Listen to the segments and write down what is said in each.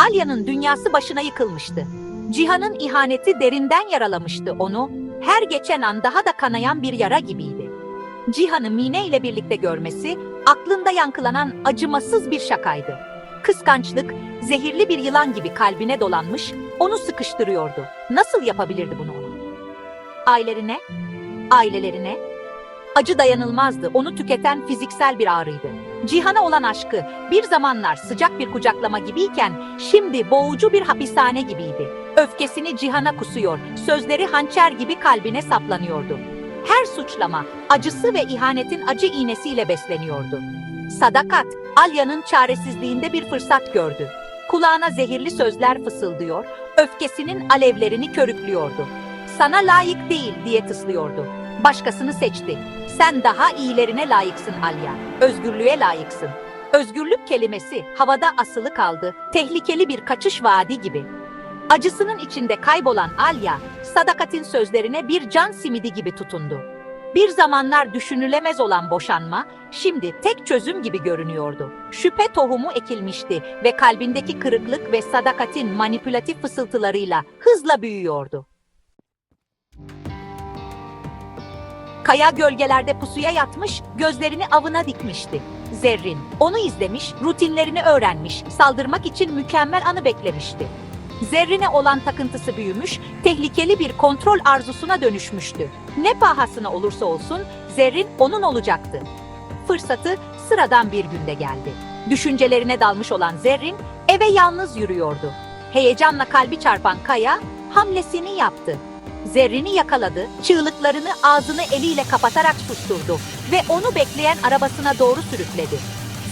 Alya'nın dünyası başına yıkılmıştı. Cihan'ın ihaneti derinden yaralamıştı onu. Her geçen an daha da kanayan bir yara gibiydi. Cihan'ı Mine ile birlikte görmesi, aklında yankılanan acımasız bir şakaydı. Kıskançlık, zehirli bir yılan gibi kalbine dolanmış, onu sıkıştırıyordu. Nasıl yapabilirdi bunu ona? Ailelerine, ailelerine, acı dayanılmazdı, onu tüketen fiziksel bir ağrıydı. Cihan'a olan aşkı bir zamanlar sıcak bir kucaklama gibiyken şimdi boğucu bir hapishane gibiydi. Öfkesini Cihan'a kusuyor, sözleri hançer gibi kalbine saplanıyordu. Her suçlama, acısı ve ihanetin acı iğnesiyle besleniyordu. Sadakat, Alya'nın çaresizliğinde bir fırsat gördü. Kulağına zehirli sözler fısıldıyor, öfkesinin alevlerini körüklüyordu. Sana layık değil diye tıslıyordu. Başkasını seçti. Sen daha iyilerine layıksın Alya. Özgürlüğe layıksın. Özgürlük kelimesi havada asılı kaldı. Tehlikeli bir kaçış vaadi gibi. Acısının içinde kaybolan Alya, Sadakat'in sözlerine bir can simidi gibi tutundu. Bir zamanlar düşünülemez olan boşanma, şimdi tek çözüm gibi görünüyordu. Şüphe tohumu ekilmişti ve kalbindeki kırıklık ve Sadakat'in manipülatif fısıltılarıyla hızla büyüyordu. Kaya gölgelerde pusuya yatmış, gözlerini avına dikmişti. Zerrin, onu izlemiş, rutinlerini öğrenmiş, saldırmak için mükemmel anı beklemişti. Zerrin'e olan takıntısı büyümüş, tehlikeli bir kontrol arzusuna dönüşmüştü. Ne pahasına olursa olsun Zerrin onun olacaktı. Fırsatı sıradan bir günde geldi. Düşüncelerine dalmış olan Zerrin eve yalnız yürüyordu. Heyecanla kalbi çarpan Kaya hamlesini yaptı. Zerrin'i yakaladı, çığlıklarını ağzını eliyle kapatarak susturdu ve onu bekleyen arabasına doğru sürükledi.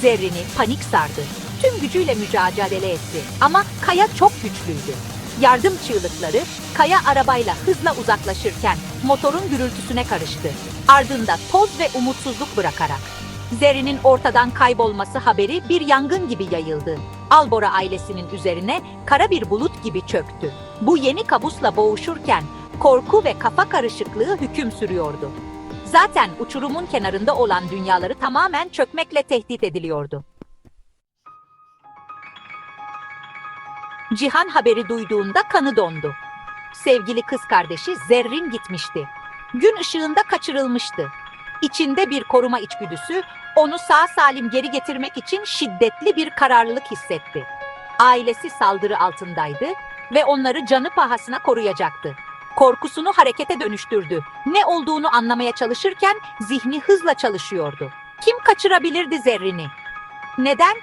Zerrin'i panik sardı. Tüm gücüyle mücadele etti ama Kaya çok güçlüydü. Yardım çığlıkları Kaya arabayla hızla uzaklaşırken motorun gürültüsüne karıştı. Ardında toz ve umutsuzluk bırakarak. Zerrin'in ortadan kaybolması haberi bir yangın gibi yayıldı. Albora ailesinin üzerine kara bir bulut gibi çöktü. Bu yeni kabusla boğuşurken korku ve kafa karışıklığı hüküm sürüyordu. Zaten uçurumun kenarında olan dünyaları tamamen çökmekle tehdit ediliyordu. Cihan haberi duyduğunda kanı dondu. Sevgili kız kardeşi Zerrin gitmişti. Gün ışığında kaçırılmıştı. İçinde bir koruma içgüdüsü onu sağ salim geri getirmek için şiddetli bir kararlılık hissetti. Ailesi saldırı altındaydı ve onları canı pahasına koruyacaktı. Korkusunu harekete dönüştürdü. Ne olduğunu anlamaya çalışırken zihni hızla çalışıyordu. Kim kaçırabilirdi Zerrin'i? Neden?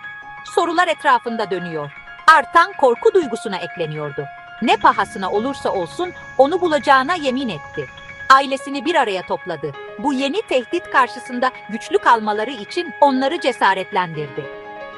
Sorular etrafında dönüyor. Artan korku duygusuna ekleniyordu. Ne pahasına olursa olsun onu bulacağına yemin etti. Ailesini bir araya topladı. Bu yeni tehdit karşısında güçlü kalmaları için onları cesaretlendirdi.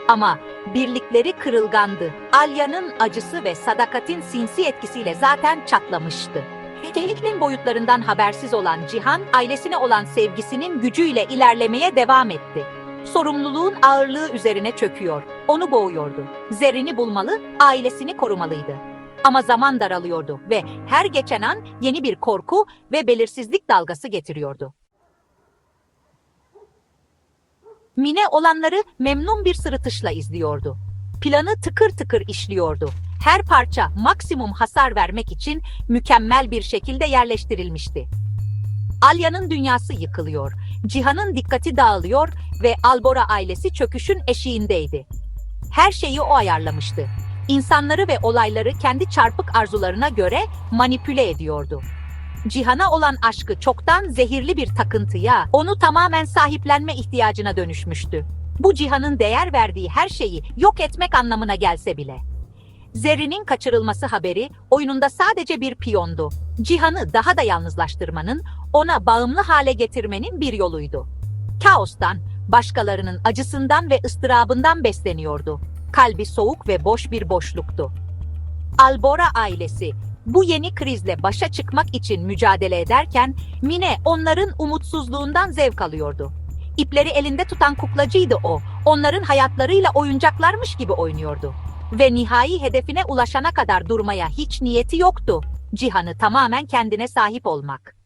Ama birlikleri kırılgandı. Alya'nın acısı ve sadakatin sinsi etkisiyle zaten çatlamıştı. Tehlikenin boyutlarından habersiz olan Cihan, ailesine olan sevgisinin gücüyle ilerlemeye devam etti. Sorumluluğun ağırlığı üzerine çöküyor, onu boğuyordu. Zerrin'i bulmalı, ailesini korumalıydı. Ama zaman daralıyordu ve her geçen an yeni bir korku ve belirsizlik dalgası getiriyordu. Mine olanları memnun bir sırıtışla izliyordu. Planı tıkır tıkır işliyordu. Her parça maksimum hasar vermek için mükemmel bir şekilde yerleştirilmişti. Alya'nın dünyası yıkılıyor, Cihan'ın dikkati dağılıyor ve Albora ailesi çöküşün eşiğindeydi. Her şeyi o ayarlamıştı. İnsanları ve olayları kendi çarpık arzularına göre manipüle ediyordu. Cihan'a olan aşkı çoktan zehirli bir takıntıya, onu tamamen sahiplenme ihtiyacına dönüşmüştü. Bu Cihan'ın değer verdiği her şeyi yok etmek anlamına gelse bile. Zerrin'in kaçırılması haberi oyununda sadece bir piyondu. Cihan'ı daha da yalnızlaştırmanın, ona bağımlı hale getirmenin bir yoluydu. Kaostan, başkalarının acısından ve ıstırabından besleniyordu. Kalbi soğuk ve boş bir boşluktu. Albora ailesi bu yeni krizle başa çıkmak için mücadele ederken Mine onların umutsuzluğundan zevk alıyordu. İpleri elinde tutan kuklacıydı o. Onların hayatlarıyla oyuncaklarmış gibi oynuyordu. Ve nihai hedefine ulaşana kadar durmaya hiç niyeti yoktu. Cihan'ı tamamen kendine sahip olmak.